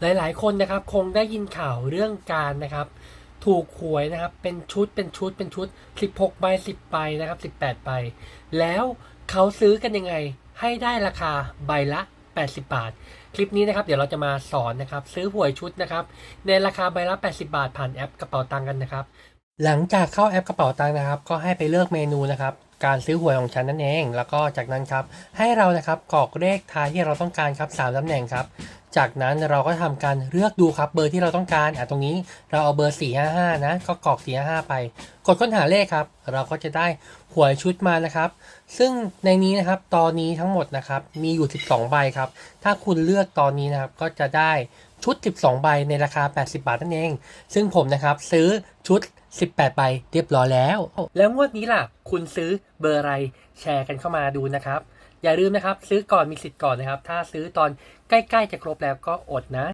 หลายๆ คนนะครับคงได้ยินข่าวเรื่องการนะครับ ถูกหวยนะครับเป็นชุดเป็นชุดเป็นชุด 16ใบ10ใบนะครับ18ใบแล้วเขาซื้อกันยังไงให้ได้ราคาใบละ 80 บาท คลิปนี้นะครับ เดี๋ยวเราจะมาสอนนะครับ ซื้อหวยชุดนะครับ ในราคาใบละ 80 บาทผ่านแอปกระเป๋าตังค์กันนะครับ หลังจากเข้าแอปกระเป๋าตังค์นะครับ ก็ให้ไปเลือกเมนูนะครับการซื้อหวยของฉันนั่นเอง แล้วก็จากนั้นครับ ให้เรานะครับกรอกเลขท้ายที่เราต้องการครับสามตำแหน่งครับ จากนั้นเราก็ทำการเลือกดูครับเบอร์ที่เราต้องการอะตรงนี้เราเอาเบอร์ 455 นะ ก็กรอก 455 ไป กดค้นหาเลขครับ เราก็จะได้หวยชุดมานะครับ ซึ่งในนี้นะครับตอนนี้ทั้งหมดนะครับมีอยู่ 12 ใบครับ ถ้าคุณเลือกตอนนี้นะครับก็จะได้ชุด 12 ใบในราคา 80 บาทนั่นเอง ซึ่งผมนะครับซื้อชุด 18 ใบเรียบร้อยแล้ว แล้วงวดนี้ล่ะ คุณซื้อเบอร์อะไรแชร์กันเข้ามาดูนะครับ อย่าลืมนะครับ ซื้อก่อนมีสิทธิ์ก่อนนะครับ ถ้าซื้อตอน ใกล้ๆจะครบแล้วก็อดนะ